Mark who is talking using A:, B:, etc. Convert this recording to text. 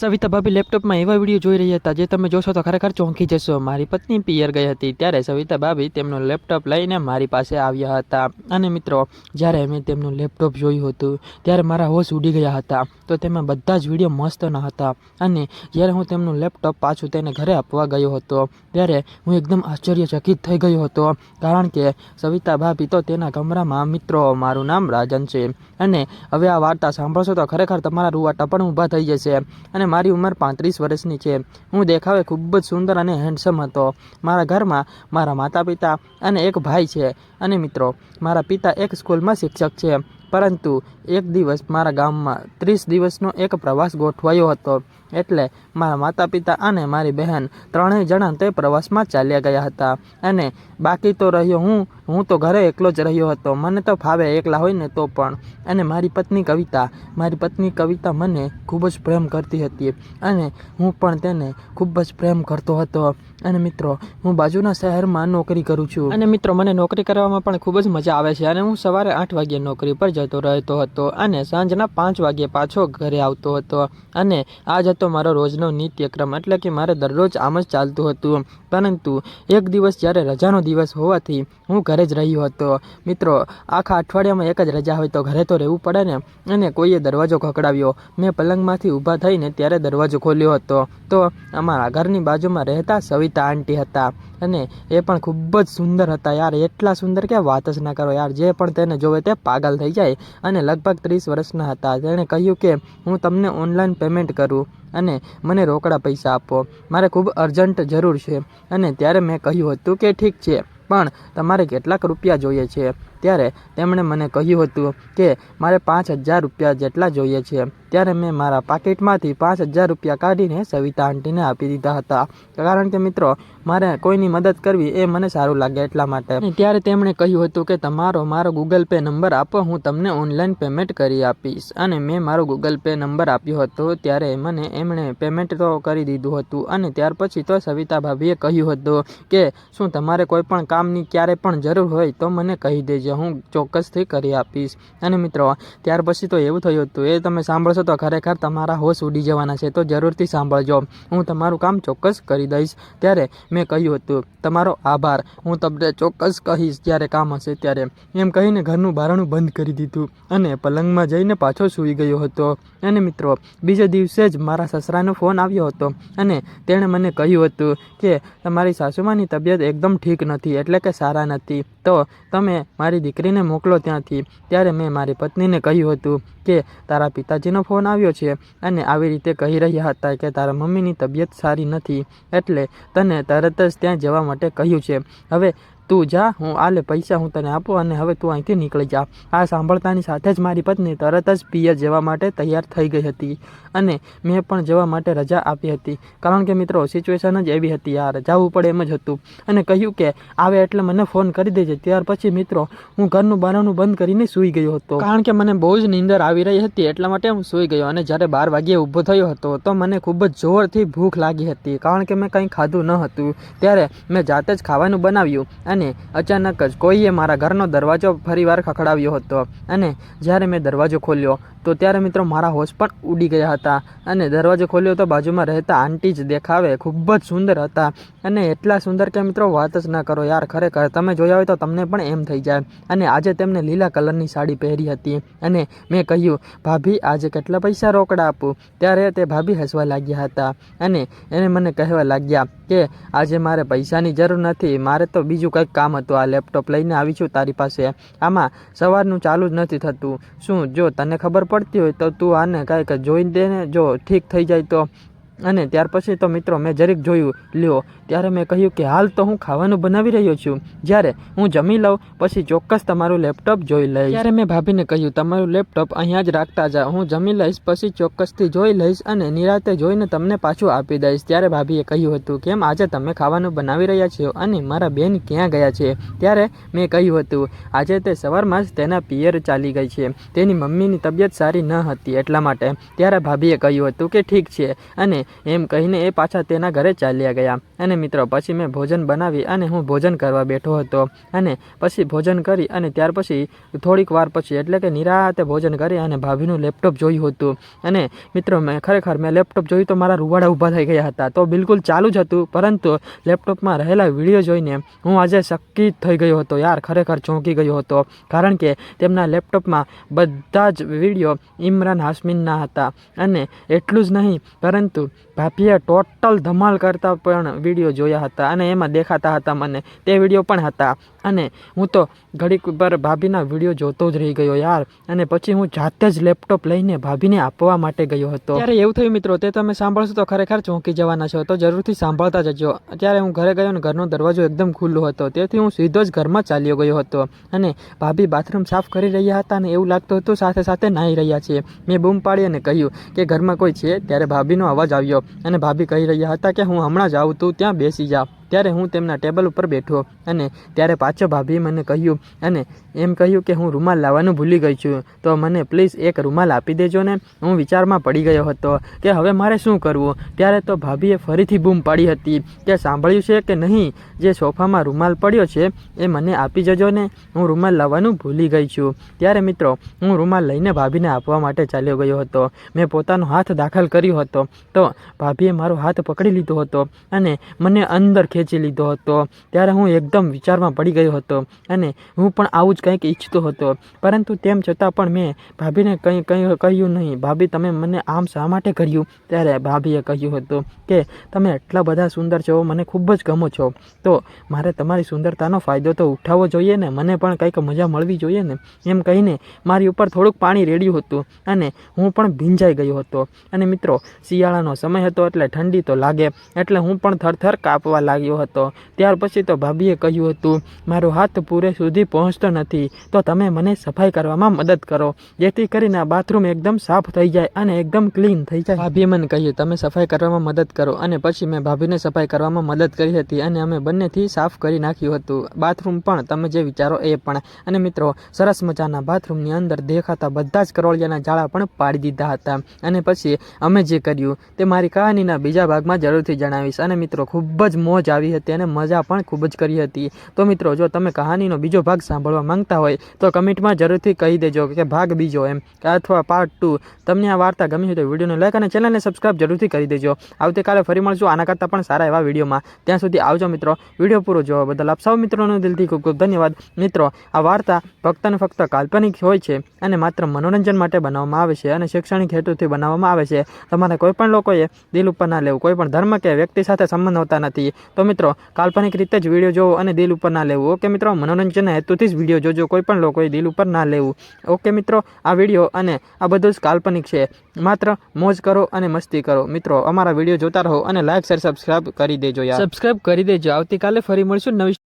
A: સવિતા ભાભી લેપટોપમાં એવા વીડિયો જોઈ રહ્યા હતા, જે તમે જોશો તો ખરેખર ચોંકી જશો. મારી પત્ની પિયર ગઈ હતી, ત્યારે સવિતા ભાભી તેમનું લેપટોપ લઈને મારી પાસે આવ્યા હતા. અને મિત્રો, જ્યારે મેં તેમનું લેપટોપ જોયું હતું, ત્યારે મારા હોશ ઉડી ગયા હતા. તો તેમાં બધા જ વીડિયો મસ્ત ન હતા. અને જ્યારે હું તેમનું લેપટોપ પાછું તેને ઘરે આપવા ગયો હતો, ત્યારે હું એકદમ આશ્ચર્યચકિત થઈ ગયો હતો. કારણ કે સવિતા ભાભી તો તેના કમરામાં, મિત્રો, મારું નામ રાજન છે. અને હવે આ વાર્તા સાંભળશો તો ખરેખર તમારા રૂવા ટપણ ઊભા થઈ જશે. અને મારી ઉંમર પાંત્રીસ વર્ષની છે. હું દેખાવે ખૂબ જ સુંદર અને હેન્ડસમ હતો. મારા ઘરમાં મારા માતા પિતા અને એક ભાઈ છે. અને મિત્રો, મારા પિતા એક સ્કૂલમાં શિક્ષક છે. પરંતુ એક દિવસ મારા ગામમાં ત્રીસ દિવસનો એક પ્રવાસ ગોઠવાયો હતો. એટલે મારા માતા પિતા અને મારી બહેન ત્રણેય જણા તે પ્રવાસમાં ચાલ્યા ગયા હતા. અને બાકી તો રહ્યો હું હું તો ઘરે એકલો જ રહ્યો હતો. મને તો ફાવે એકલા હોય ને તો પણ. અને મારી પત્ની કવિતા, મારી પત્ની કવિતા મને ખૂબ જ પ્રેમ કરતી હતી. અને હું પણ તેને ખૂબ જ પ્રેમ કરતો હતો. અને મિત્રો, હું બાજુના શહેરમાં નોકરી કરું છું. અને મિત્રો, મને નોકરી કરવામાં પણ ખૂબ જ મજા આવે છે. અને હું સવારે આઠ વાગ્યે નોકરી પર જતો રહેતો હતો અને સાંજના પાંચ વાગ્યે પાછો ઘરે આવતો હતો. અને આજ હતો મારો રોજનો નિત્યક્રમ એટલે કે મારે દરરોજ આમ જ ચાલતું હતું. પરંતુ એક દિવસ જ્યારે રજાનો દિવસ હોવાથી હું ઘરે જ રહ્યો હતો. મિત્રો, આખા અઠવાડિયામાં એક જ રજા હોય તો ઘરે તો રહેવું પડે ને? અને કોઈએ દરવાજો ખખડાવ્યો. મેં પલંગમાંથી ઊભા થઈને ત્યારે દરવાજો ખોલ્યો હતો. તો અમારા ઘરની બાજુમાં રહેતા સવિતા આંટી હતા. અને એ પણ ખૂબ જ સુંદર હતા. યાર, એટલા સુંદર કે વાત જ ના કરો યાર. જે પણ તેને જોવે તે પાગલ થઈ જાય. અને લગભગ ત્રીસ વર્ષના હતા. તેણે કહ્યું કે હું તમને ઓનલાઈન પેમેન્ટ કરું. અને મને રોકડા પૈસા આપો. મારે ખૂબ અર્જન્ટ જરૂર છે. અને ત્યારે મેં કહ્યું હતું કે ઠીક છે, પણ તમારે કેટલાક રૂપિયા જોઈએ છે. ત્યારે તેમણે મને કહ્યું હતું કે, મારે પાંચ હજાર રૂપિયા જેટલા જોઈએ છે. ત્યારે મેં મારા પાકીટમાંથી પાંચ હજાર રૂપિયા કાઢીને સવિતા આંટીને આપી દીધા હતા. કારણ કે મિત્રો, મારે કોઈની મદદ કરવી એ મને સારું લાગે એટલા માટે. ત્યારે તેમણે કહ્યું હતું કે, તમારો, મારો ગૂગલ પે નંબર આપો, હું તમને ઓનલાઈન પેમેન્ટ કરી આપીશ. અને મેં મારો ગૂગલ પે નંબર આપ્યો હતો, ત્યારે મને એમણે પેમેન્ટ તો કરી દીધું હતું. અને ત્યાર પછી તો સવિતા ભાભીએ કહ્યું હતું કે, શું તમારે કોઈ પણ કામની ક્યારે પણ જરૂર હોય તો મને કહી દેજો. હું ચોક્કસથી કરી આપીશ. અને મિત્રો, ત્યાર પછી તો એવું થયું હતું, એ તમે સાંભળશો તો ખરેખર તમારા હોશ ઉડી જવાના છે, તો જરૂરથી સાંભળજો. હું તમારું કામ ચોક્કસ કરી દઈશ. ત્યારે મેં કહ્યું હતું, તમારો આભાર. હું તમને ચોક્કસ કહીશ જ્યારે કામ હશે ત્યારે. એમ કહીને ઘરનું બારણું બંધ કરી દીધું અને પલંગમાં જઈને પાછો સૂઈ ગયો હતો. અને મિત્રો, બીજે દિવસે જ મારા સસરાનો ફોન આવ્યો હતો અને તેણે મને કહ્યું હતું કે, તમારી સાસુમાની તબિયત એકદમ ઠીક નથી, એટલે કે સારા નથી. તો તમે મારી દીકરીને મોકલો ત્યાંથી. ત્યારે મેં મારી પત્નીને કહ્યું હતું કે, તારા પિતાજીનો ફોન આવ્યો છે અને આવી રીતે કહી રહ્યા હતા કે તારા મમ્મીની તબિયત સારી નથી. એટલે તને તરત જ ત્યાં જવા માટે કહ્યું છે. હવે તું જા, હું આલે પૈસા હું તને આપું અને હવે તું અહીંથી નીકળી જા. આ સાંભળતાની સાથે જ મારી પત્ની તરત જ પિયર જવા માટે તૈયાર થઈ ગઈ હતી અને મેં પણ જવા માટે રજા આપી હતી. કારણ કે મિત્રો સિચ્યુએશન જ એવી હતી યાર. જવું પડે એમ જ હતું. અને કહ્યું કે, આવે એટલે મને ફોન કરી દેજે. ત્યાર પછી મિત્રો, હું ઘરનું બારણું બંધ કરીને સૂઈ ગયો હતો. કારણ કે મને બહુ જ નીંદર આવી રહી હતી, એટલા માટે હું સૂઈ ગયો અને જ્યારે બાર વાગ્યે ઊભો થયો હતો, તો મને ખૂબ જ જોરથી ભૂખ લાગી હતી. કારણ કે મેં કંઈ ખાધું ન હતું. ત્યારે મેં જાતે જ ખાવાનું બનાવ્યું અને અચાનક જ કોઈએ મારા ઘરનો દરવાજો ફરીવાર ખખડાવ્યો હતો. અને જ્યારે મેં દરવાજો ખોલ્યો, તો ત્યારે મિત્રો મારા હોશ પણ ઉડી ગયા હતા. અને દરવાજો ખોલ્યો તો બાજુમાં રહેતા આંટી જ દેખાવે ખૂબ જ સુંદર હતા. અને એટલા સુંદર કે મિત્રો વાત જ ના કરો યાર, ખરેખર તમે જોયા હોય તો તમને પણ એમ થઈ જાય. અને આજે તેમને લીલા કલરની સાડી પહેરી હતી. અને મેં કહ્યું, ભાભી, આજે કેટલા પૈસા રોકડા આપું? ત્યારે તે ભાભી હસવા લાગ્યા હતા. અને એને મને કહેવા લાગ્યા કે, આજે મારે પૈસાની જરૂર નથી, મારે તો બીજું કંઈક કામ હતું, આ લેપટોપ લઈને આવી છું તારી પાસે. આમાં સવારનું ચાલુ જ નથી થતું. શું, જો તને ખબર પડતી હોય તો તું આને કાંઈક જોઈ દે ને, જો ઠીક થઈ જાય તો. અને ત્યાર પછી તો મિત્રો મેં જરીક જોયું, લ્યો, ત્યારે મેં કહ્યું કે હાલ તો હું ખાવાનું બનાવી રહ્યો છું. જ્યારે હું જમી લઉં, પછી ચોક્કસ તમારું લેપટોપ જોઈ લઈશ. ત્યારે મેં ભાભીને કહ્યું, તમારું લેપટોપ અહીંયા જ રાખતા જાઓ હું જમી લઈશ, પછી ચોક્કસથી જોઈ લઈશ અને નિરાતે જોઈને તમને પાછું આપી દઈશ. ત્યારે ભાભીએ કહ્યું હતું, કેમ આજે તમે ખાવાનું બનાવી રહ્યા છો અને મારા બેન ક્યાં ગયા છે? ત્યારે મેં કહ્યું હતું, આજે તે સવારમાં જ તેના પિયર ચાલી ગઈ છે. તેની મમ્મીની તબિયત સારી ન હતી એટલા માટે. ત્યારે ભાભીએ કહ્યું હતું કે ઠીક છે. અને એમ કહીને એ પાછા તેના ઘરે ચાલ્યા ગયા. અને મિત્રો, પછી મેં ભોજન બનાવી અને હું ભોજન કરવા બેઠો હતો. અને પછી ભોજન કરી અને ત્યાર પછી થોડીક વાર પછી, એટલે કે નિરાતે ભોજન કરી અને ભાભીનું લેપટોપ જોયું હતું. અને મિત્રો, મેં ખરેખર મેં લેપટોપ જોયું તો મારા રૂવાડા ઊભા થઈ ગયા હતા. તો બિલકુલ ચાલુ જ હતું, પરંતુ લેપટોપમાં રહેલા વીડિયો જોઈને હું આજે શક્કી થઈ ગયો હતો. યાર, ખરેખર ચોંકી ગયો હતો. કારણ કે તેમના લેપટોપમાં બધા જ વીડિયો ઇમરાન હાસમીનના હતા. અને એટલું જ નહીં, પરંતુ ભાભીએ ટોટલ ધમાલ કરતા પણ વીડિયો જોયા હતા અને એમાં દેખાતા હતા મને. તે વીડિયો પણ હતા. અને હું તો ઘડીક પર ભાભીના વીડિયો જોતો જ રહી ગયો યાર. અને પછી હું જાતે જ લેપટોપ લઈને ભાભીને આપવા માટે ગયો હતો. ત્યારે એવું થયું મિત્રો, તે તમે સાંભળશો તો ખરેખર ચોંકી જવાના છો. તો જરૂરથી સાંભળતા જજો. ત્યારે હું ઘરે ગયો અને ઘરનો દરવાજો એકદમ ખુલ્લો હતો. તેથી હું સીધો જ ઘરમાં ચાલ્યો ગયો હતો. અને ભાભી બાથરૂમ સાફ કરી રહ્યા હતા અને એવું લાગતું હતું, સાથે સાથે નાહી રહ્યા છે. મેં બૂમ પાડી અને કહ્યું કે ઘરમાં કોઈ છે? ત્યારે ભાભીનો અવાજ આવ્યો અને ભાભી કહી રહ્યા હતા કે હું હમણાં જ આવું તું ત્યાં બેસી જા. ત્યારે હું તેમના ટેબલ ઉપર બેઠો અને ત્યારે પાછો ભાભીએ મને કહ્યું અને એમ કહ્યું કે હું રૂમાલ લાવવાનું ભૂલી ગઈ છું. તો મને પ્લીઝ એક રૂમાલ આપી દેજો ને. હું વિચારમાં પડી ગયો હતો કે હવે મારે શું કરવું? ત્યારે તો ભાભીએ ફરીથી બૂમ પાડી હતી કે સાંભળ્યું છે કે નહીં? જે સોફામાં રૂમાલ પડ્યો છે એ મને આપી જજો ને. હું રૂમાલ લાવવાનું ભૂલી ગઈ છું. ત્યારે મિત્રો, હું રૂમાલ લઈને ભાભીને આપવા માટે ચાલ્યો ગયો હતો. મેં પોતાનો હાથ દાખલ કર્યો હતો. તો ભાભીએ મારો હાથ પકડી લીધો હતો અને મને અંદર ખેંચી લીધો હતો. ત્યારે હું એકદમ વિચારમાં પડી ગયો હતો અને હું પણ આવું જ કંઈક ઈચ્છતો હતો. પરંતુ તેમ છતાં પણ મેં ભાભીને કંઈ કંઈ કહ્યું નહીં. ભાભી, તમે મને આમ શા માટે કર્યું? ત્યારે ભાભીએ કહ્યું હતું કે, તમે એટલા બધા સુંદર છો, મને ખૂબ જ ગમો છો. તો મારે તમારી સુંદરતાનો ફાયદો તો ઉઠાવવો જોઈએ ને? મને પણ કંઈક મજા મળવી જોઈએ ને? એમ કહીને મારી ઉપર થોડુંક પાણી રેડ્યું હતું અને હું પણ ભીંજાઈ ગયો હતો. અને મિત્રો, શિયાળાનો સમય હતો એટલે ઠંડી તો લાગે. એટલે હું પણ થરથર કાપવા લાગ્યો. હતો. ત્યાર પછી તો ભાભીએ કહ્યું હતું, મારો હાથ પૂરે સુધી પહોંચતો નથી, તો તમે મને સફાઈ કરવામાં મદદ કરો. જેથી કરીને બાથરૂમ એકદમ સાફ થઈ જાય અને એકદમ ક્લીન થઈ જાય. ભાભીએ મને કહ્યું, તમે સફાઈ કરવામાં મદદ કરો. અને પછી મેં ભાભીને સફાઈ કરવામાં મદદ કરી હતી અને અમે બંનેથી સાફ કરી નાખ્યું હતું. બાથરૂમ પણ તમે જે વિચારો એ પણ. અને મિત્રો, સરસ મજાના બાથરૂમની અંદર દેખાતા બધા જ કરોળિયાના જાળા પણ પાડી દીધા હતા. અને પછી અમે જે કર્યું તે મારી કહાનીના બીજા ભાગમાં જરૂરથી જણાવીશ. અને મિત્રો, ખૂબ જ મોજ આવી હતી અને મજા પણ ખૂબ જ કરી હતી. તો મિત્રો, જો તમે કહાનીનો બીજો ભાગ સાંભળવા માંગતા હોય, તો કમેન્ટમાં જરૂરથી કહી દેજો કે ભાગ બીજો એમ અથવા પાર્ટ ટુ તમને આ વાર્તા ગમી હોય તો વિડીયોને લાઈક અને ચેનલને સબસ્ક્રાઈબ જરૂરથી કરી દેજો. આવતીકાલે ફરી મળશું આના કરતાં પણ સારા એવા વિડીયોમાં. ત્યાં સુધી આવજો મિત્રો. વીડિયો પૂરો જોવા બદલ આપ સૌ મિત્રોનો દિલથી ખૂબ ખૂબ ધન્યવાદ. મિત્રો, આ વાર્તા ફક્ત ને ફક્ત કાલ્પનિક હોય છે અને માત્ર મનોરંજન માટે બનાવવામાં આવે છે અને શૈક્ષણિક હેતુથી બનાવવામાં આવે છે. તમારે કોઈ પણ લોકોએ દિલ ઉપર ના લેવું કોઈ પણ ધર્મ કે વ્યક્તિ સાથે સંબંધ હોતા નથી. તો મિત્રો, કાલ્પનિક રીતે જ વીડિયો જોવો અને દિલ ઉપર ના લેવું. ઓકે મિત્રો મનોરંજનના હેતુથી જ વીડિયો જોજો, કોઈ પણ લોકોએ દિલ ઉપર ના લેવું. ઓકે મિત્રો, આ વીડિયો અને આ બધું જ કાલ્પનિક છે. માત્ર મોજ કરો અને મસ્તી કરો. મિત્રો, અમારા વીડિયો જોતા રહો અને લાઈક, શેર, સબસ્ક્રાઇબ કરી દેજો યાર. સબસ્ક્રાઈબ કરી દેજો. આવતીકાલે ફરી મળશું નવી